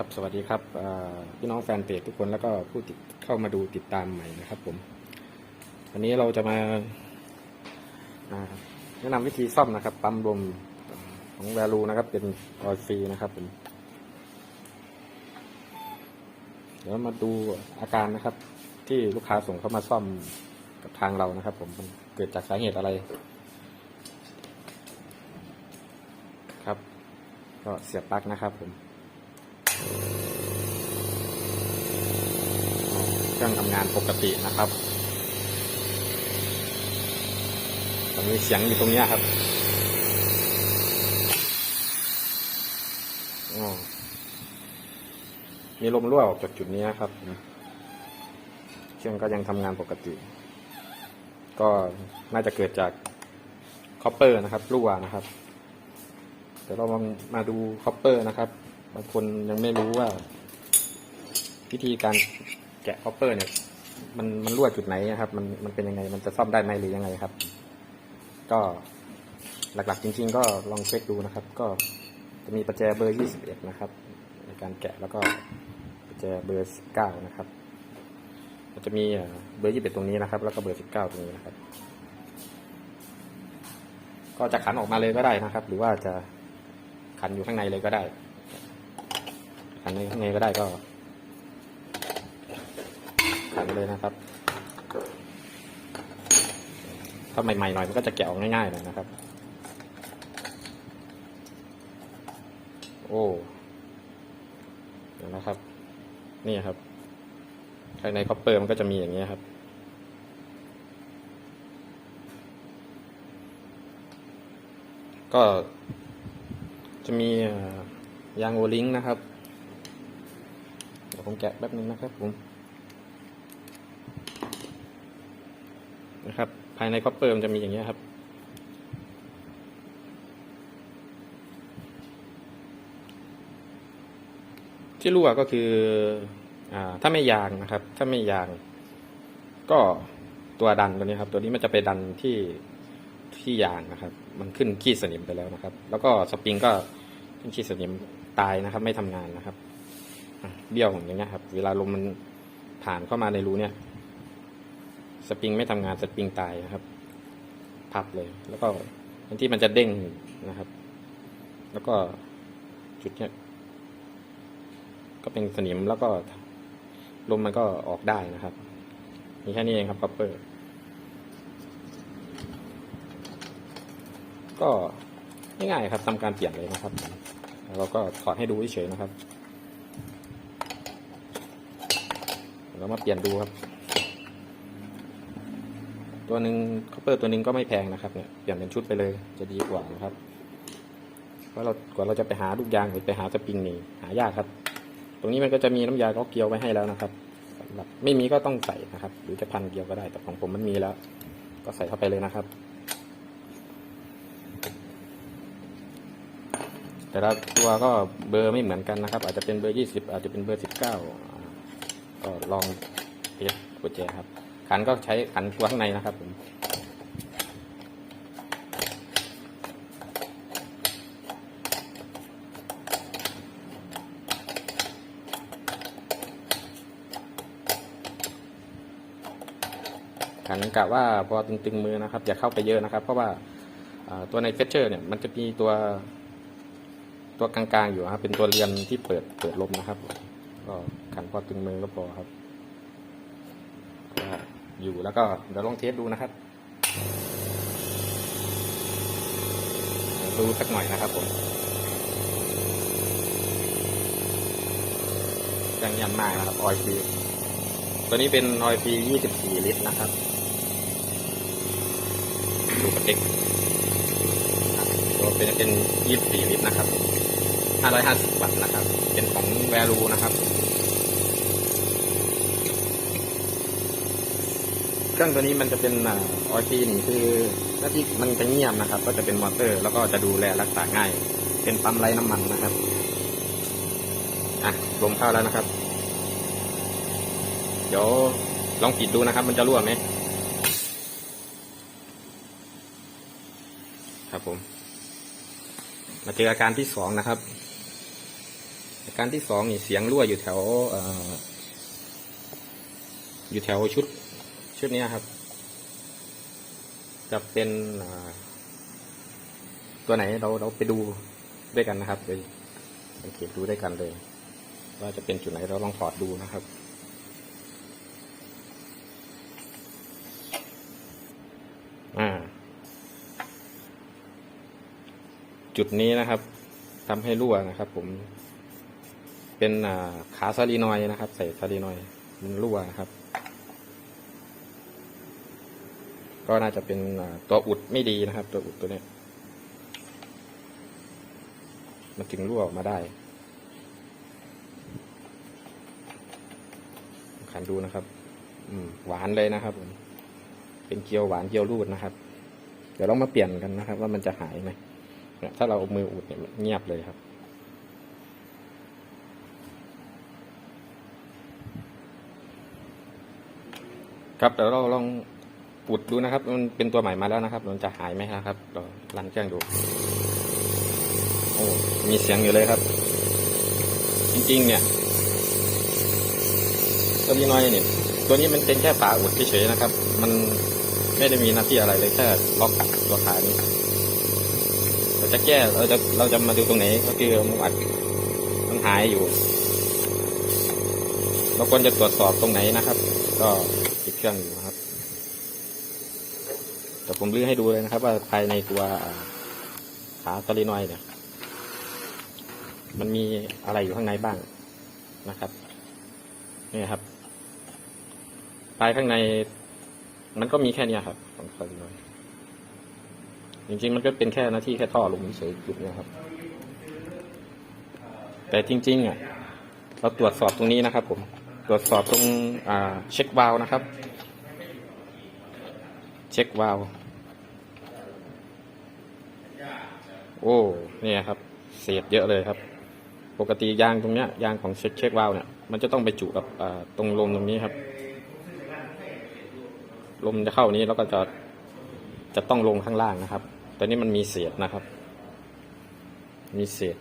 ครับสวัสดีครับพี่น้องแฟนเพจทุกคนแล้วก็ผู้ติดเข้ามาดูติดตามใหม่นะครับ ผม วันนี้เราจะมาแนะนำวิธีซ่อมนะครับ ปั๊มลมของแวลูนะครับ เป็นออยฟรีนะครับผมเดี๋ยวมาดูอาการนะครับ ที่ลูกค้าส่งเข้ามาซ่อมกับทางเรานะครับ ผมมันเกิดจากสาเหตุอะไร ครับ ก็เสียบปลั๊กนะครับ ผม เครื่องทำงานปกตินะครับตอนนี้เสียงอยู่ตรงนี้ครับมีลมรั่วออกจากจุดนี้ครับ เครื่องก็ยังทำงานปกติ ก็น่าจะเกิดจากคอปเปอร์นะครับรั่วนะครับ เดี๋ยวเรามามาดูคอปเปอร์นะครับ บางคนยังไม่รู้ว่าวิธีการแกะคอปเปอร์เนี่ย มันมันรั่วจุดไหนนะครับ มันมันเป็นยังไง มันจะซ่อมได้ไหมหรือยังไงครับ ก็หลักๆจริง ๆ ก็ลองเช็คดูนะครับ ก็จะมีประแจเบอร์ 21 นะครับ ในการแกะแล้วก็ประแจเบอร์ 19 นะครับมันจะมีเอ่อเบอร์ 21 ตรงนี้นะครับ แล้วก็เบอร์ 19 ตรงนี้นะครับ ก็จะขันออกมาเลยก็ได้นะครับ หรือว่าจะขันอยู่ข้างในเลยก็ได้ ขันในข้างในก็ได้ก็ขันเลยนะครับ ถ้าใหม่ๆหน่อยมันก็จะแกะออกง่ายๆหน่อยนะครับ โอ้เดี๋ยวนะครับ นี่ครับภายในคอปเปอร์มันก็จะมีอย่างนี้ยครับก็จะมียางโอลิงนะครับ ผมแกะแป๊บนึงนะครับผมนะครับ ภายในคอปเปอร์มันจะมีอย่างเงี้ยครับ ที่รั่วก็คืออถ้าไม่ยางนะครับ ถ้าไม่ยาง ก็ตัวดันตัวนี้ครับ ตัวนี้มันจะไปดันที่ที่ยางนะครับ มันขึ้นขี้สนิมไปแล้วนะครับ แล้วก็สปริงก็ขึ้นขี้สนิมตายนะครับ ไม่ทำงานนะครับ เบี้ยวอย่างเงี้ยครับ เวลาลมมันผ่านเข้ามาในรูเนี่ย สปริงไม่ทำงานสปริงตายนะครับ พับเลย แล้วก็ที่มันจะเด้งนะครับ แล้วก็จุดเนี้ยก็เป็นสนิมแล้วก็ลมมันก็ออกได้นะครับมีแค่นี้เองครับคัพเปอร์ ก็ง่ายๆครับทำการเปลี่ยนเลยนะครับแล้วเราก็ถอดให้ดูเฉยๆนะครับ เรามาเปลี่ยนดูครับ ตัวหนึ่งคัพเปอร์ตัวหนึ่งก็ไม่แพงนะครับเนี่ยเปลี่ยนเป็นชุดไปเลยจะดีกว่านะครับเพราะเรากว่าเราจะไปหาลูกยางหรือไปหาสปริงนี่หายากครับ ตรงนี้มันก็จะมีน้ำยาล็อกเกลียวไว้ให้แล้วนะครับสำหรับไม่มีก็ต้องใส่นะครับ หรือจะพันเกลียวก็ได้แต่ของผมมันมีแล้ว ก็ใส่เข้าไปเลยนะครับแต่ละตัวก็เบอร์ไม่เหมือนกันนะครับ อาจจะเป็นเบอร์ยี่สิบอาจจะเป็นเบอร์สิบเก็ลองเทสกุญแจครับ ขันก็ใช้ขันตัวข้างในนะครับผมขันกะว่าพอตึงๆมือนะครับ อย่าเข้าไปเยอะนะครับ เพราะว่าอ่าตัวในเฟเชอร์เนี่ยมันจะมีตัวตัวกลางๆอยู่ครับเป็นตัวเรียนที่เปิดเปิดลมนะครับ ก็ขันพอตึงมือก็พอครับอยู่แล้วก็เดี๋ยวลองเทสดูนะครับดูสักหน่อยนะครับผมยังยันมากนะครับออยฟีตัวนี้เป็นออยฟี24 ลิตรนะครับ ดูกระติกตัวเป็นเป็น 24 ลิตรนะครับ 550 วัตต์นะครับ เป็นของแวลูนะครับ เครื่องตัวนี้มันจะเป็นออยฟีนี่คือหน้าที่มันจะเงียบนะครับ ก็จะเป็นมอเตอร์ แล้วก็จะดูแลรักษาง่าย เป็นปั๊มไร้น้ำมันนะครับ อะลมเข้าแล้วนะครับ เดี๋ยวลองปิดดูนะครับ มันจะรั่วไหมครับผม มาเจออาการที่สองนะครับ อาการที่สองนี่เสียงรั่วอยู่แถวออยู่แถวชุด ชุดนี้ครับ จะเป็นตัวไหนเราเราไปดูด้วยกันนะครับไปสังเกตดูด้วยกันเลย ว่าจะเป็นจุดไหนเราลองถอดดูนะครับจุดนี้นะครับทำให้รั่วนะครับผม เป็นขาซาลีนอยนะครับ ใส่ซาลีนอยมันรั่วนะครับ ก็น่าจะเป็นตัวอุดไม่ดีนะครับ ตัวอุดตัวเนี้ยมันถึงรั่วออกมาได้ขันดูนะครับ อืม หวานเลยนะครับผมเป็นเกี๊ยวหวานเกี๊ยวรูดนะครับ เดี๋ยวเรามาเปลี่ยนกันนะครับ ว่ามันจะหายไหมถ้าเราเอามืออุดเนี่ยเงียบเลยครับ ครับเดี๋ยวเราลองอุดดูนะครับ มันเป็นตัวใหม่มาแล้วนะครับ มันจะหายไหมครับเราลันเครื่องดูโอ้มีเสียงอยู่เลยครับ จริงๆ เนี่ยตัวนี้น้อยเนี่ยตัวนี้มันเป็นแค่ฝาอุดเฉยๆนะครับ มันไม่ได้มีหน้าที่อะไรเลยแค่ล็อกตัวขานี้เราจะแก้เราจะเราจะมาดูตรงไหนก็คือมันอัดมันหายอยู่เราควรจะตรวจสอบตรงไหนนะครับ ก็ เครื่องอยู่นะครับแต่ผมลื้อให้ดูเลยนะครับ ว่าภายในตัวขาซาลีนอยเนี่ย มันมีอะไรอยู่ข้างในบ้างนะครับนี่ครับ ภายข้างใน มันก็มีแค่นี้ครับ ของซาลีนอยจริง ๆ มันก็เป็นแค่หน้าที่แค่ท่อลงเฉยจุดนี้ครับ แต่จริง ๆ อะ เราตรวจสอบตรงนี้นะครับ ผม ตรวจสอบตรงเช็ควาล์วนะครับ เช็ควาล์วโอ้เนี่ยครับ เศษเยอะเลยครับ ปกติยางตรงเนี้ยยางของเช็คเช็ควาล์วเนี่ยมันจะต้องไปจุกับตรงลมตรงนี้ครับ ลมจะเข้านี้แล้วก็จะจะต้องลงข้างล่างนะครับตอนนี้มันมีเศษนะครับ มีเศษ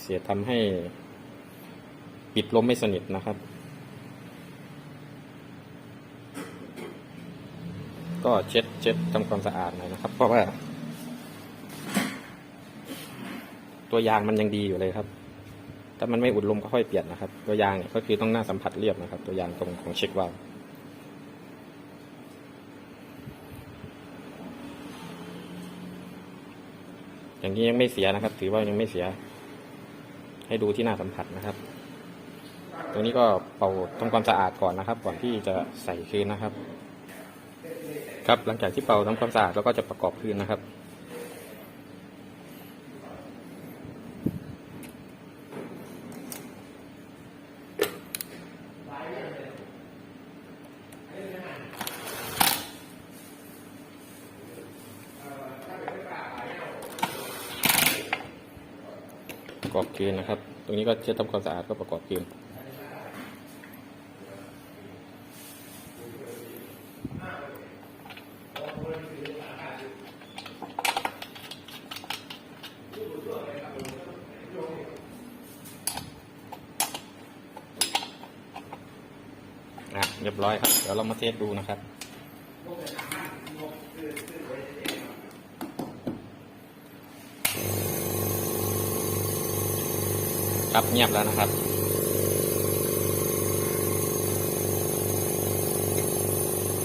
เศษทำให้ปิดลมไม่สนิทนะครับ ก็เช็ดเช็ดทำความสะอาดหน่อยนะครับ เพราะว่า ตัวยางมันยังดีอยู่เลยครับ ถ้ามันไม่อุดลมก็ค่อยเปลี่ยนนะครับ ตัวยางเนี่ยก็คือต้องหน้าสัมผัสเรียบนะครับ ตัวยางตรงของเช็ควาล์วอย่างนี้ยังไม่เสียนะครับ ถือว่ายังไม่เสีย ให้ดูที่หน้าสัมผัสนะครับ ตรงนี้ก็เป่าทำความสะอาดก่อนนะครับ ก่อนที่จะใส่คืนนะครับ ครับ หลังจากที่เป่าทำความสะอาดแล้วก็จะประกอบคืนนะครับประกอบคืนนะครับ ตรงนี้ก็เช็ดทำความสะอาดก็ประกอบคืนอะเรียบ ร้อยครับ เดี๋ยวเรามาเทสดูนะครับ ครับเงียบแล้วนะครับ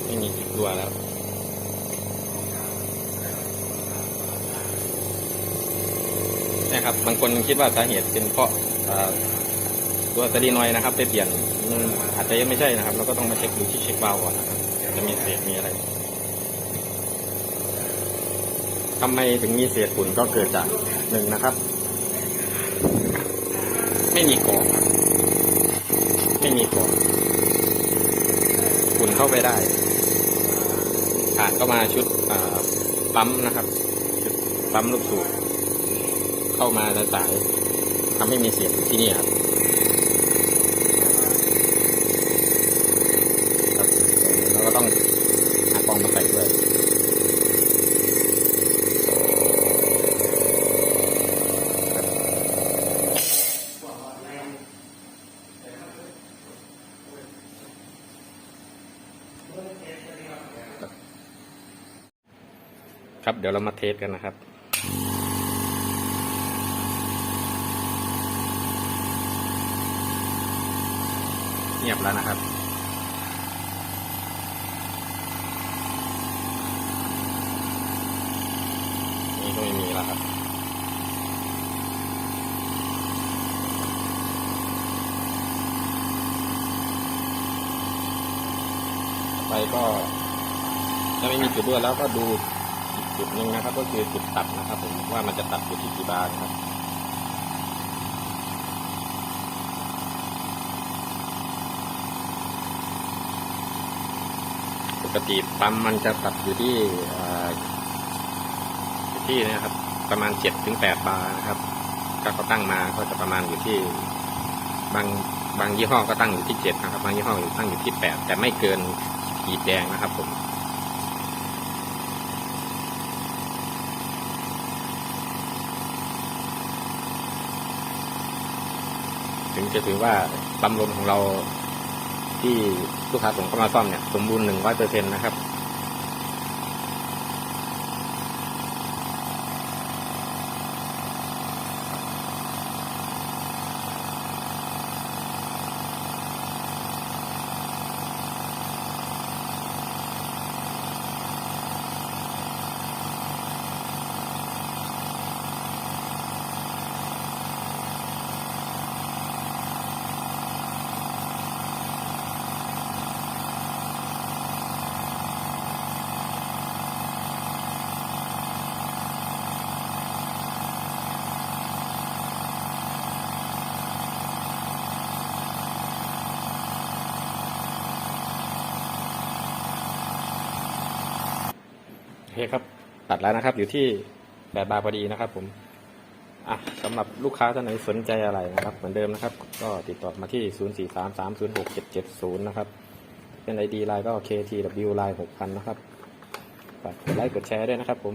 ไม่มีจิกรัวแล้วนี่ครับบางคนคิดว่าสาเหตุเป็นเพราะ ตัวสตีนอยนะครับ ไปเปลี่ยนมันอาจจะยังไม่ใช่นะครับ เราก็ต้องมาเช็คดูที่เช็ควาวก่อนนะครับจะมีเศษมีอะไรทำไมถึงมีเศษฝุ่นก็เกิดจากหนึ่งนะครับ ไม่มีกรอบไม่มีกรองฝุ่นเข้าไปได้ขาดเข้ามาชุดปั๊มนะครับ ชุดปั๊มลูกสูบเข้ามาในสายทำให้มีเสียงที่นี่ครับแล้วก็ต้องหากรองมาใส่ด้วยครับ ครับ เดี๋ยวเรามาเทสกันนะครับเงียบแล้วนะครับ นี่ก็ไม่มีแล้วครับไปก็ถ้าไม่มีจุดด้วยแล้วก็ดู จุดหนึ่งนะครับ ก็คือจุดตัดนะครับผมว่ามันจะตัดอยู่ที่กี่บาร์นะครับปกติปั๊มมันจะตัดอยู่ที่ที่นะครับ ประมาณเจ็ดถึงแปดบาร์นะครับถ้าเขาตั้งมาก็จะประมาณอยู่ที่บางบางยี่ห้อก็ตั้งอยู่ที่เจ็ดนะครับ บางยี่ห้อตั้งอยู่ที่แปดแต่ไม่เกินขีดแดงนะครับผม ถึงจะถือว่าปั๊มลมของเราที่ลูกค้าส่งเข้ามาซ่อมเนี่ยสมบูรณ์หนึ่งร้อยเปอร์เซ็นต์นะครับ เคครับ ตัดแล้วนะครับ อยู่ที่แปดบาทพอดีนะครับ ผมอะสำหรับลูกค้าท่านไหนสนใจอะไรนะครับ เหมือนเดิมนะครับ ก็ติดต่อมาที่ 0 4 3 3 0 6 7 7 0นะครับ เป็นไอดีไลน์ก็ KTW ไลน์6,000 นะครับฝากกดไลค์กดแชร์ด้วยนะครับผม